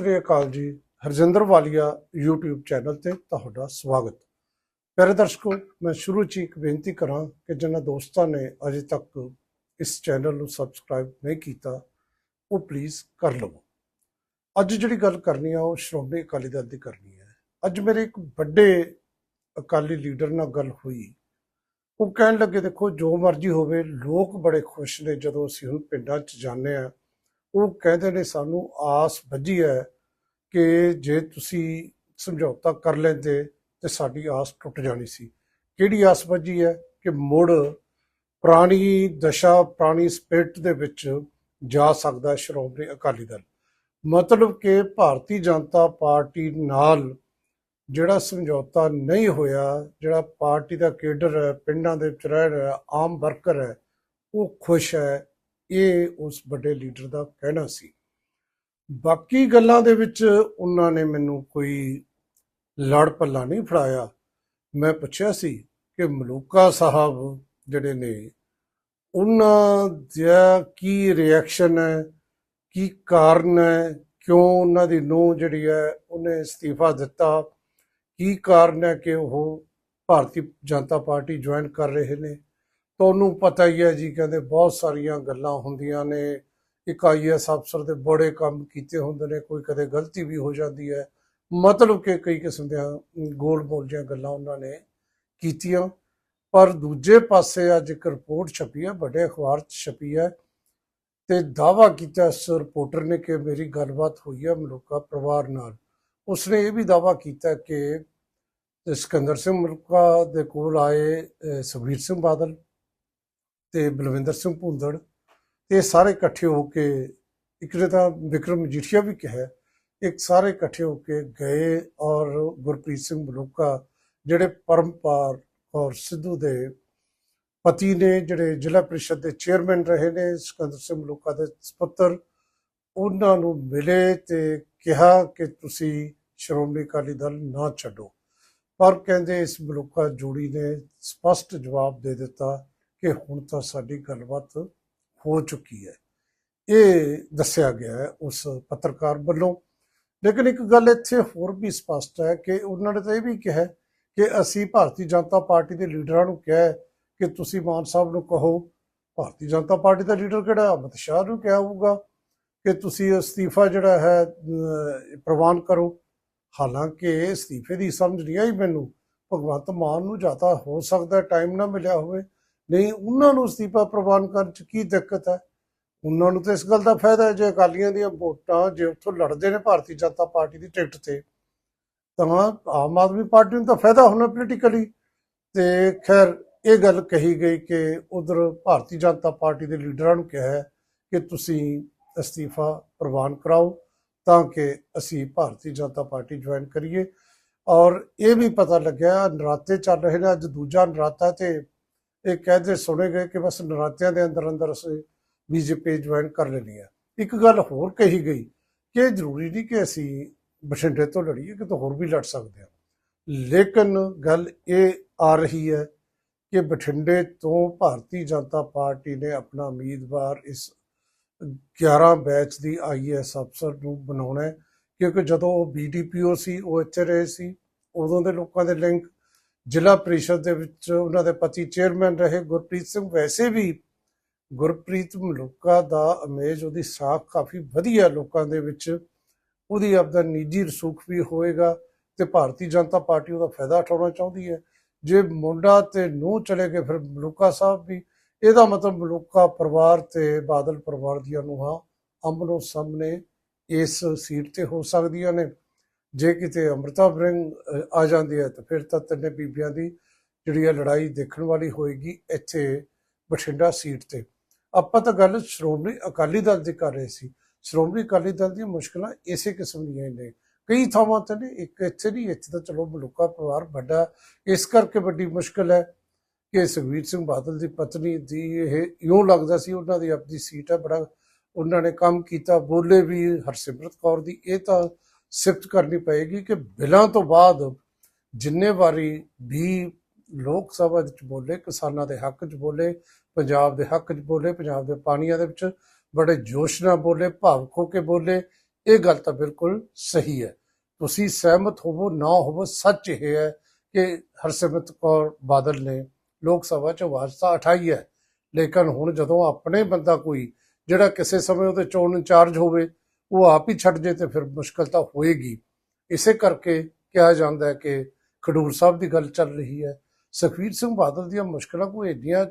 ਸ੍ਰੀ ਅਕਾਲ ਜੀ, ਹਰਜਿੰਦਰ ਵਾਲੀਆ YouTube channel ਤੇ ਤੁਹਾਡਾ ਸਵਾਗਤ। ਪਿਆਰੇ ਦਰਸ਼ਕੋ, ਮੈਂ ਸ਼ੁਰੂ ਚ ਹੀ ਇੱਕ ਬੇਨਤੀ ਕਰਾਂ ਕਿ ਜਿਨ੍ਹਾਂ ਦੋਸਤਾਂ ਨੇ ਅਜੇ ਤੱਕ ਇਸ ਚੈਨਲ ਨੂੰ ਸਬਸਕ੍ਰਾਈਬ ਨਹੀਂ ਕੀਤਾ, ਉਹ ਪਲੀਜ਼ ਕਰ ਲਵੋ। ਅੱਜ ਜਿਹੜੀ ਗੱਲ ਕਰਨੀ ਆ, ਉਹ ਸ਼੍ਰੋਮਣੀ ਅਕਾਲੀ ਦਲ ਦੀ ਕਰਨੀ ਹੈ। ਅੱਜ ਮੇਰੇ ਇੱਕ ਵੱਡੇ ਅਕਾਲੀ ਲੀਡਰ ਨਾਲ ਗੱਲ ਹੋਈ। ਉਹ ਕਹਿਣ ਲੱਗੇ, ਦੇਖੋ, ਜੋ ਮਰਜ਼ੀ ਹੋਵੇ, ਲੋਕ ਬੜੇ ਖੁਸ਼ ਨੇ ਜਦੋਂ ਅਸੀਂ ਹੁਣ ਪਿੰਡਾਂ 'ਚ ਜਾਂਦੇ ਆ ਉਹ ਕਹਿੰਦੇ ਨੇ ਸਾਨੂੰ ਆਸ ਬੱਝੀ ਹੈ ਕਿ ਜੇ ਤੁਸੀਂ ਸਮਝੌਤਾ ਕਰ ਲੈਂਦੇ ਤੇ ਸਾਡੀ ਆਸ ਟੁੱਟ ਜਾਣੀ ਸੀ। ਕਿਹੜੀ ਆਸ ਬੱਝੀ ਹੈ? ਕਿ ਮੁੜ ਪੁਰਾਣੀ ਦਸ਼ਾ, ਪੁਰਾਣੀ ਸਪਿਰਟ ਦੇ ਵਿੱਚ ਜਾ ਸਕਦਾ ਸ਼੍ਰੋਮਣੀ ਅਕਾਲੀ ਦਲ। ਮਤਲਬ ਕਿ ਭਾਰਤੀ ਜਨਤਾ ਪਾਰਟੀ ਨਾਲ ਜਿਹੜਾ ਸਮਝੌਤਾ ਨਹੀਂ ਹੋਇਆ, ਜਿਹੜਾ ਪਾਰਟੀ ਦਾ ਕੇਡਰ ਹੈ, ਪਿੰਡਾਂ ਦੇ ਵਿੱਚ ਰਹਿ ਰਿਹਾ, ਆਮ ਵਰਕਰ ਹੈ, ਉਹ ਖੁਸ਼ ਹੈ ਇਹ ਉਸ ਵੱਡੇ ਲੀਡਰ ਦਾ ਕਹਿਣਾ ਸੀ। ਬਾਕੀ ਗੱਲਾਂ ਦੇ ਵਿੱਚ ਉਹਨਾਂ ਨੇ ਮੈਨੂੰ ਕੋਈ ਲੜ ਪੱਲਾ ਨਹੀਂ ਫੜਾਇਆ। ਮੈਂ ਪੁੱਛਿਆ ਸੀ ਕਿ ਮਲੂਕਾ ਸਾਹਿਬ ਜਿਹੜੇ ਨੇ, ਉਹਨਾਂ ਦਾ ਕੀ ਰਿਐਕਸ਼ਨ ਹੈ? ਕੀ ਕਾਰਨ ਹੈ? ਕਿਉਂ ਉਹਨਾਂ ਦੀ ਨੂੰ ਜਿਹੜੀ ਹੈ, ਉਹਨੇ ਅਸਤੀਫਾ ਦਿੱਤਾ? ਕੀ ਕਾਰਨ ਹੈ ਕਿ ਉਹ ਭਾਰਤੀ ਜਨਤਾ ਪਾਰਟੀ ਜੁਆਇਨ ਕਰ ਰਹੇ ਨੇ? ਤੁਹਾਨੂੰ ਪਤਾ ਹੀ ਹੈ ਜੀ ਕਹਿੰਦੇ ਬਹੁਤ ਸਾਰੀਆਂ ਗੱਲਾਂ ਹੁੰਦੀਆਂ ਨੇ। ਇੱਕ ਆਈਐਸ ਅਫਸਰ ਦੇ ਬੜੇ ਕੰਮ ਕੀਤੇ ਹੁੰਦੇ ਨੇ ਕੋਈ ਕਦੇ ਗਲਤੀ ਵੀ ਹੋ ਜਾਂਦੀ ਹੈ। ਮਤਲਬ ਕਿ ਕਈ ਕਿਸਮ ਦੀਆਂ ਗੋਲ ਮੋਲ ਦੀਆਂ ਗੱਲਾਂ ਉਹਨਾਂ ਨੇ ਕੀਤੀਆਂ। ਪਰ ਦੂਜੇ ਪਾਸੇ ਅੱਜ ਇੱਕ ਰਿਪੋਰਟ ਛਪੀ ਹੈ ਵੱਡੇ ਅਖਬਾਰ 'ਚ ਛਪੀ ਹੈ ਤੇ ਦਾਵਾ ਕੀਤਾ ਇਸ ਰਿਪੋਰਟਰ ਨੇ ਕਿ ਮੇਰੀ ਗੱਲਬਾਤ ਹੋਈ ਹੈ ਮਲੂਕਾ ਪਰਿਵਾਰ ਨਾਲ। ਉਸਨੇ ਇਹ ਵੀ ਦਾਵਾ ਕੀਤਾ ਕਿ ਸਿਕੰਦਰ ਸਿੰਘ ਮਲੂਕਾ ਦੇ ਕੋਲ ਆਏ ਅਹ, ਸੁਖਬੀਰ ਸਿੰਘ ਬਾਦਲ ਤੇ ਬਲਵਿੰਦਰ ਸਿੰਘ ਭੁੰਦੜ ਇਹ ਸਾਰੇ ਇਕੱਠੇ ਹੋ ਕੇ ਇੱਕ ਨੇ ਤਾਂ ਵਿਕਰਮ ਮਜੀਠੀਆ ਵੀ ਕਿਹਾ, ਇੱਕ ਸਾਰੇ ਇਕੱਠੇ ਹੋ ਕੇ ਗਏ ਔਰ ਗੁਰਪ੍ਰੀਤ ਸਿੰਘ ਮਲੂਕਾ ਜਿਹੜੇ ਪਰਮਪਾਰ ਔਰ ਸਿੱਧੂ ਦੇ ਪਤੀ ਨੇ, ਜਿਹੜੇ ਜ਼ਿਲ੍ਹਾ ਪ੍ਰੀਸ਼ਦ ਦੇ ਚੇਅਰਮੈਨ ਰਹੇ ਨੇ, ਸਿਕੰਦਰ ਸਿੰਘ ਮਲੂਕਾ ਦੇ ਸੁਪੁੱਤਰ, ਉਹਨਾਂ ਨੂੰ ਮਿਲੇ ਤੇ ਕਿਹਾ ਕਿ ਤੁਸੀਂ ਸ਼੍ਰੋਮਣੀ ਅਕਾਲੀ ਦਲ ਨਾ ਛੱਡੋ। ਪਰ ਕਹਿੰਦੇ ਇਸ ਮਲੂਕਾ ਜੋੜੀ ਨੇ ਸਪਸ਼ਟ ਜਵਾਬ ਦੇ ਦਿੱਤਾ ਕਿ ਹੁਣ ਤਾਂ ਸਾਡੀ ਗੱਲਬਾਤ ਹੋ ਚੁੱਕੀ ਹੈ। ਇਹ ਦੱਸਿਆ ਗਿਆ ਹੈ ਉਸ ਪੱਤਰਕਾਰ ਵੱਲੋਂ। ਲੇਕਿਨ ਇੱਕ ਗੱਲ ਇੱਥੇ ਹੋਰ ਵੀ ਸਪਸ਼ਟ ਹੈ ਕਿ ਉਹਨਾਂ ਨੇ ਤਾਂ ਇਹ ਵੀ ਕਿਹਾ ਕਿ ਅਸੀਂ ਭਾਰਤੀ ਜਨਤਾ ਪਾਰਟੀ ਦੇ ਲੀਡਰਾਂ ਨੂੰ ਕਿਹਾ ਕਿ ਤੁਸੀਂ ਮਾਨ ਸਾਹਿਬ ਨੂੰ ਕਹੋ, ਭਾਰਤੀ ਜਨਤਾ ਪਾਰਟੀ ਦਾ ਲੀਡਰ ਕਿਹੜਾ? ਅਮਿਤ ਸ਼ਾਹ ਨੂੰ ਕਿਹਾ ਹੋਊਗਾ ਕਿ ਤੁਸੀਂ ਅਸਤੀਫਾ ਜਿਹੜਾ ਹੈ ਪ੍ਰਵਾਨ ਕਰੋ। ਹਾਲਾਂਕਿ ਅਸਤੀਫੇ ਦੀ ਸਮਝ ਨਹੀਂ ਆਈ ਮੈਨੂੰ। ਭਗਵੰਤ ਮਾਨ ਨੂੰ ਜਾਤਾ ਹੋ ਸਕਦਾ ਟਾਈਮ ਨਾ ਮਿਲਿਆ ਹੋਵੇ। ਨਹੀਂ, ਉਹਨਾਂ ਨੂੰ ਅਸਤੀਫਾ ਪ੍ਰਵਾਨ ਕਰਨ ਚ ਕੀ ਦਿੱਕਤ ਹੈ? ਉਹਨਾਂ ਨੂੰ ਤਾਂ ਇਸ ਗੱਲ ਦਾ ਫਾਇਦਾ ਹੈ, ਜੇ ਅਕਾਲੀਆਂ ਦੀਆਂ ਵੋਟਾਂ ਜੇ ਉੱਥੋਂ ਲੜਦੇ ਨੇ ਭਾਰਤੀ ਜਨਤਾ ਪਾਰਟੀ ਦੀ ਟਿਕਟ ਤੇ, ਤਾਂ ਆਮ ਆਦਮੀ ਪਾਰਟੀ ਨੂੰ ਤਾਂ ਫਾਇਦਾ ਹੋਣਾ ਪੋਲੀਟੀਕਲੀ ਤੇ ਖੈਰ, ਇਹ ਗੱਲ ਕਹੀ ਗਈ ਕਿ ਉਧਰ ਭਾਰਤੀ ਜਨਤਾ ਪਾਰਟੀ ਦੇ ਲੀਡਰਾਂ ਨੂੰ ਕਿਹਾ ਹੈ ਕਿ ਤੁਸੀਂ ਅਸਤੀਫਾ ਪ੍ਰਵਾਨ ਕਰਾਓ, ਤਾਂ ਕਿ ਅਸੀਂ ਭਾਰਤੀ ਜਨਤਾ ਪਾਰਟੀ ਜੁਆਇਨ ਕਰੀਏ। ਔਰ ਇਹ ਵੀ ਪਤਾ ਲੱਗਿਆ, ਨਰਾਤੇ ਚੱਲ ਰਹੇ ਨੇ, ਅੱਜ ਦੂਜਾ ਨਰਾਤਾ ਤੇ ਇਹ ਕਹਿੰਦੇ ਸੁਣੇ ਗਏ ਕਿ ਬਸ ਨਰਾਤਿਆਂ ਦੇ ਅੰਦਰ ਅੰਦਰ ਅਸੀਂ ਬੀਜੇਪੀ ਜੁਆਇਨ ਕਰ ਲੈਣੀ ਹੈ। ਇੱਕ ਗੱਲ ਹੋਰ ਕਹੀ ਗਈ ਕਿ ਜ਼ਰੂਰੀ ਨਹੀਂ ਕਿ ਅਸੀਂ ਬਠਿੰਡੇ ਤੋਂ ਲੜੀਏ ਕਿ ਤਾਂ ਹੋਰ ਵੀ ਲੜ ਸਕਦੇ ਹਾਂ। ਲੇਕਿਨ ਗੱਲ ਇਹ ਆ ਰਹੀ ਹੈ ਕਿ ਬਠਿੰਡੇ ਤੋਂ ਭਾਰਤੀ ਜਨਤਾ ਪਾਰਟੀ ਨੇ ਆਪਣਾ ਉਮੀਦਵਾਰ ਇਸ 11 ਬੈਚ ਦੀ ਆਈਐਸ ਅਫਸਰ ਨੂੰ ਬਣਾਉਣਾ ਹੈ, ਕਿਉਂਕਿ ਜਦੋਂ ਉਹ ਬੀਡੀਪੀਓ ਸੀ, ਉਹ ਇੱਥੇ ਰਹੇ ਸੀ, ਉਦੋਂ ਦੇ ਲੋਕਾਂ ਦੇ ਲਿੰਕ ਜ਼ਿਲ੍ਹਾ ਪ੍ਰੀਸ਼ਦ ਦੇ ਵਿੱਚ ਉਹਨਾਂ ਦੇ ਪਤੀ ਚੇਅਰਮੈਨ ਰਹੇ ਗੁਰਪ੍ਰੀਤ ਸਿੰਘ। ਵੈਸੇ ਵੀ ਗੁਰਪ੍ਰੀਤ ਮਲੂਕਾ ਦਾ ਇਮੇਜ ਉਹਦੀ ਸਾਖ ਕਾਫੀ ਵਧੀਆ ਲੋਕਾਂ ਦੇ ਵਿੱਚ, ਉਹਦੀ ਆਪਦਾ ਨਿੱਜੀ ਰਸੂਖ ਵੀ ਹੋਏਗਾ ਤੇ ਭਾਰਤੀ ਜਨਤਾ ਪਾਰਟੀ ਉਹਦਾ ਫਾਇਦਾ ਉਠਾਉਣਾ ਚਾਹੁੰਦੀ ਹੈ। ਜੇ ਮੁੰਡਾ ਤੇ ਨੂੰ ਚਲੇ ਗਏ, ਫਿਰ ਮਲੂਕਾ ਸਾਹਿਬ ਵੀ। ਇਹਦਾ ਮਤਲਬ ਮਲੂਕਾ ਪਰਿਵਾਰ ਤੇ ਬਾਦਲ ਪਰਿਵਾਰ ਦੀਆਂ ਨੂੰਹਾਂ ਆਮਨੋ ਸਾਹਮਣੇ ਇਸ ਸੀਟ ਤੇ ਹੋ ਸਕਦੀਆਂ ਨੇ। ਜੇ ਕਿਤੇ ਅੰਮ੍ਰਿਤਾ ਬ੍ਰਿੰਗ ਆ ਜਾਂਦੀ ਹੈ ਤਾਂ ਫਿਰ ਤਾਂ ਤਿੰਨੇ ਬੀਬੀਆਂ ਦੀ ਜਿਹੜੀ ਇਹ ਲੜਾਈ ਦੇਖਣ ਵਾਲੀ ਹੋਏਗੀ ਇੱਥੇ ਬਠਿੰਡਾ ਸੀਟ ਤੇ। ਆਪਾਂ ਤਾਂ ਗੱਲ ਸ਼੍ਰੋਮਣੀ ਅਕਾਲੀ ਦਲ ਦੀ ਕਰ ਰਹੇ ਸੀ। ਸ਼੍ਰੋਮਣੀ ਅਕਾਲੀ ਦਲ ਦੀਆਂ ਮੁਸ਼ਕਲਾਂ ਇਸੇ ਕਿਸਮ ਦੀਆਂ ਨੇ। ਕਈ ਥਾਵਾਂ ਤੇ ਨੇ, ਇੱਕ ਇੱਥੇ ਨਹੀਂ, ਇੱਥੇ ਤਾਂ ਚਲੋ ਮਲੂਕਾ ਪਰਿਵਾਰ ਵੱਡਾ ਇਸ ਕਰਕੇ ਵੱਡੀ ਮੁਸ਼ਕਲ ਹੈ ਕਿ ਸੁਖਬੀਰ ਸਿੰਘ ਬਾਦਲ ਦੀ ਪਤਨੀ ਦੀ ਇਹ ਇਉਂ ਲੱਗਦਾ ਸੀ, ਉਹਨਾਂ ਦੀ ਆਪਣੀ ਸੀਟ ਹੈ, ਬੜਾ ਉਹਨਾਂ ਨੇ ਕੰਮ ਕੀਤਾ। ਬੋਲੇ ਵੀ ਹਰਸਿਮਰਤ ਕੌਰ ਦੀ, ਇਹ ਤਾਂ ਸਿਫਤ ਕਰਨੀ ਪਏਗੀ ਕਿ ਬਿਲਾਂ ਤੋਂ ਬਾਅਦ ਜਿੰਨੇ ਵਾਰੀ ਵੀ ਲੋਕ ਸਭਾ ਵਿੱਚ ਬੋਲੇ, ਕਿਸਾਨਾਂ ਦੇ ਹੱਕ 'ਚ ਬੋਲੇ, ਪੰਜਾਬ ਦੇ ਹੱਕ 'ਚ ਬੋਲੇ, ਪੰਜਾਬ ਦੇ ਪਾਣੀਆਂ ਦੇ ਵਿੱਚ ਬੜੇ ਜੋਸ਼ ਨਾਲ ਬੋਲੇ, ਭਾਵਕ ਹੋ ਕੇ ਬੋਲੇ, ਇਹ ਗੱਲ ਤਾਂ ਬਿਲਕੁਲ ਸਹੀ ਹੈ। ਤੁਸੀਂ ਸਹਿਮਤ ਹੋਵੋ, ਨਾ ਹੋਵੋ, ਸੱਚ ਇਹ ਹੈ ਕਿ ਹਰਸਿਮਰਤ ਕੌਰ ਬਾਦਲ ਨੇ ਲੋਕ ਸਭਾ ਚ ਆਵਾਜ਼ ਤਾਂ ਉਠਾਈ ਹੈ। ਲੇਕਿਨ ਹੁਣ ਜਦੋਂ ਆਪਣੇ ਬੰਦਾ ਕੋਈ ਜਿਹੜਾ ਕਿਸੇ ਸਮੇਂ ਉਹਦੇ ਚੋਣ ਇੰਚਾਰਜ ਹੋਵੇ ਉਹ ਆਪ ਹੀ ਛੱਡ ਜੇ ਤੇ ਫਿਰ ਮੁਸ਼ਕਲ ਤਾਂ ਹੋਏਗੀ। ਇਸੇ ਕਰਕੇ ਕਿਹਾ ਜਾਂਦਾ ਹੈ ਕਿ ਖਡੂਰ ਸਾਹਿਬ ਦੀ ਗੱਲ ਚੱਲ ਰਹੀ ਹੈ। ਸੁਖਬੀਰ ਸਿੰਘ ਬਾਦਲ ਦੀਆਂ ਮੁਸ਼ਕਲਾਂ ਕੋਈ ਏਡੀਆਂ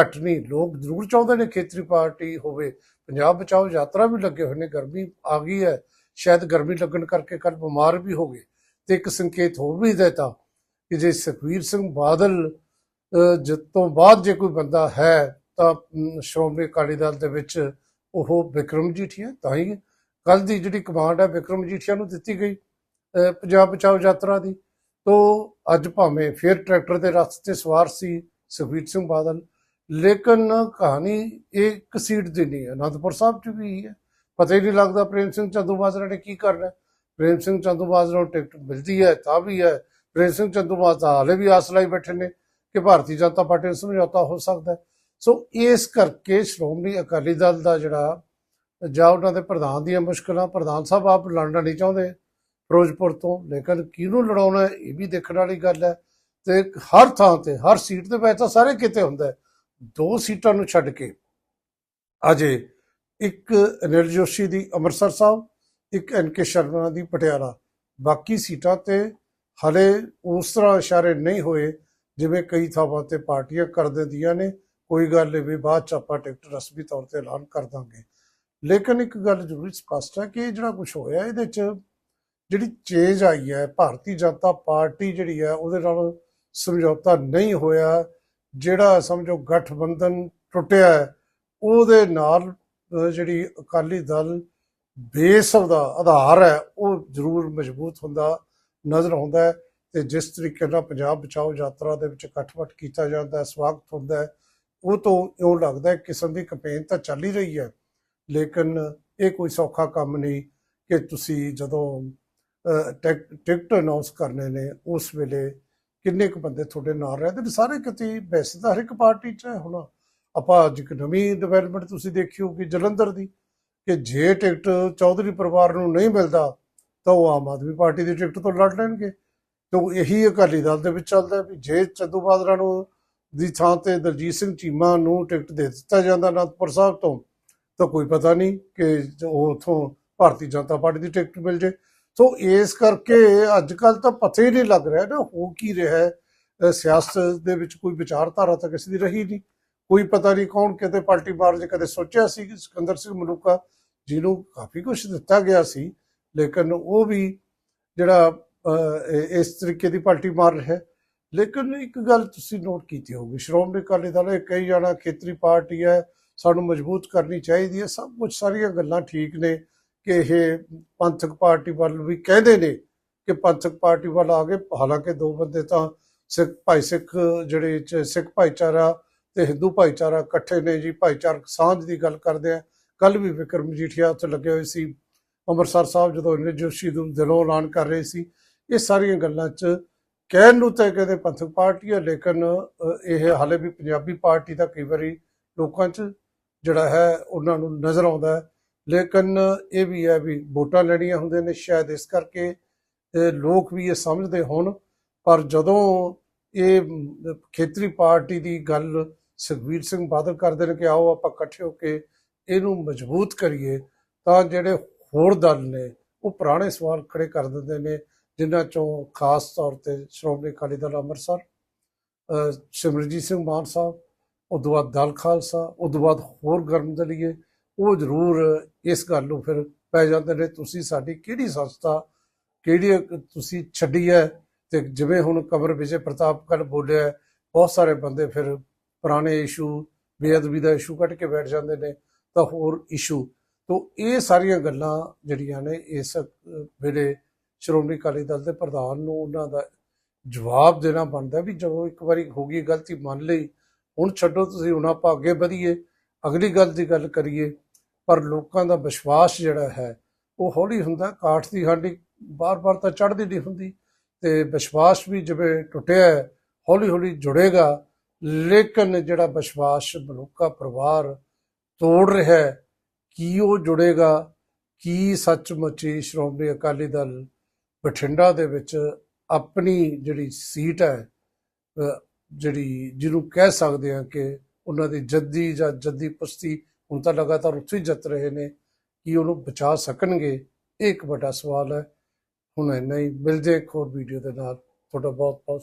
ਘੱਟ ਨਹੀਂ। ਲੋਕ ਜ਼ਰੂਰ ਚਾਹੁੰਦੇ ਨੇ ਖੇਤਰੀ ਪਾਰਟੀ ਹੋਵੇ। ਪੰਜਾਬ ਬਚਾਓ ਯਾਤਰਾ ਵੀ ਲੱਗੇ ਹੋਏ ਨੇ। ਗਰਮੀ ਆ ਗਈ ਹੈ। ਸ਼ਾਇਦ ਗਰਮੀ ਲੱਗਣ ਕਰਕੇ ਕੱਲ ਬਿਮਾਰ ਵੀ ਹੋ ਗਏ। ਤੇ ਇੱਕ ਸੰਕੇਤ ਹੋ ਵੀ ਦਿੱਤਾ ਕਿ ਜੇ ਸੁਖਬੀਰ ਸਿੰਘ ਬਾਦਲ ਅਹ, ਤੋਂ ਬਾਅਦ ਜੇ ਕੋਈ ਬੰਦਾ ਹੈ ਤਾਂ ਸ਼੍ਰੋਮਣੀ ਅਕਾਲੀ ਦਲ ਦੇ ਵਿੱਚ ਉਹ ਵਿਕਰਮ ਜੀਠੀਆ, ਤਾਂ ਹੀ ਕੱਲ ਦੀ ਜਿਹੜੀ ਕਮਾਂਡ ਹੈ ਵਿਕਰਮ ਜੀਠੀਆ ਨੂੰ ਦਿੱਤੀ ਗਈ ਪੰਜਾਬ ਬਚਾਓ ਯਾਤਰਾ ਦੀ। ਤੋ ਅੱਜ ਭਾਵੇਂ ਫਿਰ ਟਰੈਕਟਰ ਦੇ ਰਥ ਤੇ ਸਵਾਰ ਸੀ ਸੁਖਬੀਰ ਸਿੰਘ ਬਾਦਲ, ਲੇਕਿਨ ਕਹਾਣੀ ਇਹ ਕਸੀਟ ਦੀ ਨਹੀਂ ਹੈ ਅਨੰਦਪੁਰ ਸਾਹਿਬ ਚ ਵੀ ਹੈ। ਪਤਾ ਹੀ ਨਹੀਂ ਲੱਗਦਾ ਪ੍ਰੇਮ ਸਿੰਘ ਚੰਦੂ ਮਾਜਰਾ ਨੇ ਕੀ ਕਰਨਾ ਪ੍ਰੇਮ ਸਿੰਘ ਚੰਦੂ ਮਾਜਰਾ ਨੂੰ ਟਿਕਟ ਮਿਲਦੀ ਹੈ, ਤਾਂ ਵੀ ਹੈ। ਪ੍ਰੇਮ ਸਿੰਘ ਚੰਦੂ ਮਾਜਰਾ ਹਾਲੇ ਵੀ ਆਸ ਲਾਈ ਬੈਠੇ ਨੇ ਕਿ ਭਾਰਤੀ ਜਨਤਾ ਪਾਰਟੀ ਨੂੰ ਸਮਝੌਤਾ ਹੋ ਸਕਦਾ ਹੈ। ਸੋ ਇਸ ਕਰਕੇ ਸ਼੍ਰੋਮਣੀ ਅਕਾਲੀ ਦਲ ਦਾ ਜਿਹੜਾ ਜਾਂ ਉਹਨਾਂ ਦੇ ਪ੍ਰਧਾਨ ਦੀਆਂ ਮੁਸ਼ਕਲਾਂ, ਪ੍ਰਧਾਨ ਸਾਹਿਬ ਆਪ ਲੜਨਾ ਨਹੀਂ ਚਾਹੁੰਦੇ ਫਿਰੋਜ਼ਪੁਰ ਤੋਂ, ਲੇਕਿਨ ਕਿਹਨੂੰ ਲੜਾਉਣਾ ਇਹ ਵੀ ਦੇਖਣ ਵਾਲੀ ਗੱਲ ਹੈ। ਤੇ ਹਰ ਥਾਂ ਤੇ, ਹਰ ਸੀਟ ਤੇ ਵੈਸੇ ਤਾਂ ਸਾਰੇ ਕਿਤੇ ਹੁੰਦਾ ਦੋ ਸੀਟਾਂ ਨੂੰ ਛੱਡ ਕੇ ਅਜੇ ਇੱਕ ਅਨਿਲ ਜੋਸ਼ੀ ਦੀ, ਅੰਮ੍ਰਿਤਸਰ ਸਾਹਿਬ, ਇੱਕ ਐਨ ਕੇ ਸ਼ਰਮਾ ਦੀ, ਪਟਿਆਲਾ। ਬਾਕੀ ਸੀਟਾਂ ਤੇ ਹਲੇ ਉਸ ਤਰ੍ਹਾਂ ਇਸ਼ਾਰੇ ਨਹੀਂ ਹੋਏ, ਜਿਵੇਂ ਕਈ ਥਾਵਾਂ ਤੇ ਪਾਰਟੀਆਂ ਕਰ ਦਿੰਦੀਆਂ ਨੇ। ਕੋਈ ਗੱਲ ਨਹੀਂ ਵੀ ਬਾਅਦ ਚ ਆਪਾਂ ਟਿਕਟ ਰਸਮੀ ਤੌਰ ਤੇ ਐਲਾਨ ਕਰ ਦਾਂਗੇ। ਲੇਕਿਨ ਇੱਕ ਗੱਲ ਜ਼ਰੂਰ ਸਪਸ਼ਟ ਹੈ ਕਿ ਇਹ ਜਿਹੜਾ ਕੁਝ ਹੋਇਆ ਇਹਦੇ ਚ ਜਿਹੜੀ ਚੇਂਜ ਆਈ ਹੈ ਭਾਰਤੀ ਜਨਤਾ ਪਾਰਟੀ ਜਿਹੜੀ ਹੈ ਉਹਦੇ ਨਾਲ ਸਮਝੌਤਾ ਨਹੀਂ ਹੋਇਆ ਜਿਹੜਾ ਸਮਝੋ ਗਠਬੰਧਨ ਟੁੱਟਿਆ ਹੈ, ਉਹਦੇ ਨਾਲ ਜਿਹੜੀ ਅਕਾਲੀ ਦਲ ਬੇਸ ਦਾ ਆਧਾਰ ਹੈ ਉਹ ਜ਼ਰੂਰ ਮਜ਼ਬੂਤ ਹੁੰਦਾ ਨਜ਼ਰ ਆਉਂਦਾ ਹੈ ਤੇ ਜਿਸ ਤਰੀਕੇ ਨਾਲ ਪੰਜਾਬ ਬਚਾਓ ਯਾਤਰਾ ਦੇ ਵਿੱਚ ਇਕੱਠ-ਵੱਠ ਕੀਤਾ ਜਾਂਦਾ ਹੈ ਸਵਾਗਤ ਹੁੰਦਾ ਹੈ ਉਹ ਤੋਂ ਇਉਂ ਲੱਗਦਾ ਕਿਸਮ ਦੀ ਕੈਂਪੇਨ ਤਾਂ ਚੱਲ ਹੀ ਰਹੀ ਹੈ, ਲੇਕਿਨ ਇਹ ਕੋਈ ਸੌਖਾ ਕੰਮ ਨਹੀਂ ਕਿ ਤੁਸੀਂ ਜਦੋਂ ਟਿਕ- ਟਿਕਟ ਅਨਾਉਂਸ ਕਰਨੇ ਨੇ, ਉਸ ਵੇਲੇ ਕਿੰਨੇ ਕੁ ਬੰਦੇ ਤੁਹਾਡੇ ਨਾਲ ਰਹਿੰਦੇ ਨੇ? ਸਾਰੇ ਕਿਤੇ ਵੈਸੇ ਤਾਂ ਹਰ ਇੱਕ ਪਾਰਟੀ 'ਚ ਹੈ ਹੁਣ। ਆਪਾਂ ਅੱਜ ਇੱਕ ਨਵੀਂ ਡਿਵੈਲਪਮੈਂਟ ਤੁਸੀਂ ਦੇਖੀ ਹੋਊਗੀ ਜਲੰਧਰ ਦੀ, ਕਿ ਜੇ ਟਿਕਟ ਚੌਧਰੀ ਪਰਿਵਾਰ ਨੂੰ ਨਹੀਂ ਮਿਲਦਾ, ਤਾਂ ਉਹ ਆਮ ਆਦਮੀ ਪਾਰਟੀ ਦੀ ਟਿਕਟ ਤੋਂ ਲੜ ਲੈਣਗੇ। ਤੇ ਉਹ ਇਹੀ ਅਕਾਲੀ ਦਲ ਦੇ ਵਿੱਚ ਚੱਲਦਾ ਵੀ ਜੇ ਚੰਦੂ ਬਾਦਰਾ ਨੂੰ ਦੀ ਥਾਂ ਤੇ ਦਲਜੀਤ ਸਿੰਘ ਚੀਮਾ ਨੂੰ ਟਿਕਟ ਦੇ ਦਿੱਤਾ ਜਾਂਦਾ ਅਨੰਦਪੁਰ ਸਾਹਿਬ ਤੋਂ, ਤਾਂ ਕੋਈ ਪਤਾ ਨਹੀਂ ਕਿ ਉਹ ਉਥੋਂ ਭਾਰਤੀ ਜਨਤਾ ਪਾਰਟੀ ਦੀ ਟਿਕਟ ਮਿਲ ਜੇ। ਸੋ ਇਸ ਕਰਕੇ ਅੱਜ ਕੱਲ ਤਾਂ ਪਤਾ ਹੀ ਨਹੀਂ ਲੱਗ ਰਿਹਾ ਨਾ, ਹੋ ਕੀ ਰਿਹਾ ਹੈ। ਸਿਆਸਤ ਦੇ ਵਿੱਚ ਕੋਈ ਵਿਚਾਰਧਾਰਾ ਤਾਂ ਕਿਸੇ ਦੀ ਰਹੀ ਨਹੀਂ। ਕੋਈ ਪਤਾ ਨਹੀਂ ਕੌਣ ਕਿਤੇ ਪਾਰਟੀ ਮਾਰ ਜੇ ਕਦੇ ਸੋਚਿਆ ਸੀ ਕਿ ਸਿਕੰਦਰ ਸਿੰਘ ਮਲੂਕਾ ਜਿਹਨੂੰ ਕਾਫੀ ਕੁਝ ਦਿੱਤਾ ਗਿਆ ਸੀ, ਲੇਕਿਨ ਉਹ ਵੀ ਜਿਹੜਾ ਇਸ ਤਰੀਕੇ ਦੀ ਪਾਰਟੀ ਮਾਰ ਰਿਹਾ ਲੇਕਿਨ ਇੱਕ ਗੱਲ ਤੁਸੀਂ ਨੋਟ ਕੀਤੀ ਹੋਊਗੀ, ਸ਼੍ਰੋਮਣੀ ਅਕਾਲੀ ਦਲ ਇਹ ਕਈ ਜਾਣਾ ਖੇਤਰੀ ਪਾਰਟੀ ਹੈ, ਸਾਨੂੰ ਮਜ਼ਬੂਤ ਕਰਨੀ ਚਾਹੀਦੀ ਹੈ, ਸਭ ਕੁਝ ਸਾਰੀਆਂ ਗੱਲਾਂ ਠੀਕ ਨੇ ਕਿ ਇਹ ਪੰਥਕ ਪਾਰਟੀ ਵੱਲ ਵੀ ਕਹਿੰਦੇ ਨੇ ਕਿ ਪੰਥਕ ਪਾਰਟੀ ਵੱਲ ਆ ਗਏ ਹਾਲਾਂਕਿ ਦੋ ਬੰਦੇ ਤਾਂ ਸਿੱਖ ਭਾਈ ਸਿੱਖ ਜਿਹੜੇ ਸਿੱਖ ਭਾਈਚਾਰਾ ਤੇ ਹਿੰਦੂ ਭਾਈਚਾਰਾ ਇਕੱਠੇ ਨੇ ਜੀ, ਭਾਈਚਾਰਕ ਸਾਂਝ ਦੀ ਗੱਲ ਕਰਦੇ ਆ। ਕੱਲ ਵੀ ਵਿਕਰਮ ਮਜੀਠੀਆ ਉੱਥੇ ਲੱਗੇ ਹੋਏ ਸੀ, ਅੰਮ੍ਰਿਤਸਰ ਸਾਹਿਬ ਜਦੋਂ ਇੰਨੇ ਜੋਸ਼ੀ ਨੂੰ ਦਿਲੋਂ ਐਲਾਨ ਕਰ ਰਹੇ ਸੀ, ਇਹ ਸਾਰੀਆਂ ਗੱਲਾਂ 'ਚ ਕਹਿਣ ਨੂੰ ਤਾਂ ਕਹਿੰਦੇ ਪੰਥਕ ਪਾਰਟੀ ਹੈ ਲੇਕਿਨ ਇਹ ਹਾਲੇ ਵੀ ਪੰਜਾਬੀ ਪਾਰਟੀ ਦਾ ਕਈ ਵਾਰੀ ਲੋਕਾਂ 'ਚ ਜਿਹੜਾ ਹੈ, ਉਹਨਾਂ ਨੂੰ ਨਜ਼ਰ ਆਉਂਦਾ ਹੈ। ਲੇਕਿਨ, ਇਹ ਵੀ ਹੈ ਵੀ ਵੋਟਾਂ ਲੈਣੀਆਂ ਹੁੰਦੇ ਨੇ ਸ਼ਾਇਦ ਇਸ ਕਰਕੇ ਲੋਕ ਵੀ ਇਹ ਸਮਝਦੇ ਹੋਣ। ਪਰ ਜਦੋਂ ਇਹ ਖੇਤਰੀ ਪਾਰਟੀ ਦੀ ਗੱਲ ਸੁਖਬੀਰ ਸਿੰਘ ਬਾਦਲ ਕਰਦੇ ਨੇ ਕਿ ਆਓ ਆਪਾਂ ਇਕੱਠੇ ਹੋ ਕੇ ਇਹਨੂੰ ਮਜ਼ਬੂਤ ਕਰੀਏ, ਤਾਂ ਜਿਹੜੇ ਹੋਰ ਦਲ ਨੇ, ਉਹ ਪੁਰਾਣੇ ਸਵਾਲ ਖੜੇ ਕਰ ਦਿੰਦੇ ਨੇ। ਜਿਨ੍ਹਾਂ ਚੋਂ ਖਾਸ ਤੌਰ ਤੇ ਸ਼੍ਰੋਮਣੀ ਅਕਾਲੀ ਦਲ ਅੰਮ੍ਰਿਤਸਰ, ਅਹ ਸਿਮਰਜੀਤ ਸਿੰਘ ਮਾਨ ਸਾਹਿਬ, ਉਦੋਂ ਬਾਅਦ ਦਲ ਖਾਲਸਾ, ਉਦੋਂ ਬਾਅਦ ਹੋਰ ਗਰਮ ਦਲੀਏ ਉਹ ਜ਼ਰੂਰ ਇਸ ਗੱਲ ਨੂੰ ਫਿਰ ਪੈ ਜਾਂਦੇ ਨੇ, ਤੁਸੀਂ ਸਾਡੀ ਕਿਹੜੀ ਸੰਸਥਾ, ਕਿਹੜੀ ਤੁਸੀਂ ਛੱਡੀ ਹੈ ਤੇ ਜਿਵੇਂ ਹੁਣ ਕਮਰ ਵਿਜੇ ਪ੍ਰਤਾਪ ਕੱਲ ਬੋਲਿਆ ਬਹੁਤ ਸਾਰੇ ਬੰਦੇ ਫਿਰ ਪੁਰਾਣੇ ਇਸ਼ੂ, ਬੇਅਦਬੀ ਦਾ ਇਸ਼ੂ ਕੱਢ ਕੇ ਬੈਠ ਜਾਂਦੇ ਨੇ, ਤਾਂ ਹੋਰ ਇਸ਼ੂ, ਤੋਂ ਇਹ ਸਾਰੀਆਂ ਗੱਲਾਂ ਜਿਹੜੀਆਂ ਨੇ ਇਸ ਵੇਲੇ ਸ਼੍ਰੋਮਣੀ ਅਕਾਲੀ ਦਲ ਦੇ ਪ੍ਰਧਾਨ ਨੂੰ ਉਹਨਾਂ ਦਾ ਜਵਾਬ ਦੇਣਾ ਬਣਦਾ ਵੀ ਜਦੋਂ ਇੱਕ ਵਾਰੀ ਹੋ ਗਈ ਗਲਤੀ ਮੰਨ ਲਈ, ਹੁਣ ਛੱਡੋ ਤੁਸੀਂ, ਹੁਣ ਆਪਾਂ ਅੱਗੇ ਵਧੀਏ, ਅਗਲੀ ਗੱਲ ਦੀ ਗੱਲ ਕਰੀਏ। ਪਰ ਲੋਕਾਂ ਦਾ ਵਿਸ਼ਵਾਸ ਜਿਹੜਾ ਹੈ, ਉਹ ਹੌਲੀ ਹੁੰਦਾ, ਕਾਠ ਦੀ ਹਾਂਡੀ ਬਾਰ-ਬਾਰ ਤਾਂ ਚੜ੍ਹਦੀ ਨਹੀਂ ਹੁੰਦੀ ਤੇ ਵਿਸ਼ਵਾਸ ਵੀ ਜਿਵੇਂ ਟੁੱਟਿਆ ਹੌਲੀ ਹੌਲੀ ਜੁੜੇਗਾ। ਲੇਕਿਨ ਜਿਹੜਾ ਵਿਸ਼ਵਾਸ ਮਨੁੱਖਾ ਪਰਿਵਾਰ ਤੋੜ ਰਿਹਾ ਕੀ ਉਹ ਜੁੜੇਗਾ, ਕੀ ਸੱਚਮੁੱਚੀ ਸ਼੍ਰੋਮਣੀ ਅਕਾਲੀ ਦਲ ਬਠਿੰਡਾ ਦੇ ਵਿੱਚ ਆਪਣੀ ਜਿਹੜੀ ਸੀਟ ਹੈ ਜਿਹੜੀ ਜਿਹਨੂੰ ਕਹਿ ਸਕਦੇ ਹਾਂ ਕਿ ਉਹਨਾਂ ਦੀ ਜੱਦੀ ਜਾਂ ਜੱਦੀ ਪੁਸ਼ਤੀ ਹੁਣ ਤਾਂ ਲਗਾਤਾਰ ਉੱਥੇ ਹੀ ਜਿੱਤ ਰਹੇ ਨੇ, ਕਿ ਉਹਨੂੰ ਬਚਾ ਸਕਣਗੇ? ਇਹ ਇੱਕ ਵੱਡਾ ਸਵਾਲ ਹੈ। ਹੁਣ ਇੰਨਾ ਹੀ, ਮਿਲਦੇ ਇੱਕ ਹੋਰ ਵੀਡੀਓ ਦੇ ਨਾਲ। ਤੁਹਾਡਾ ਬਹੁਤ ਬਹੁਤ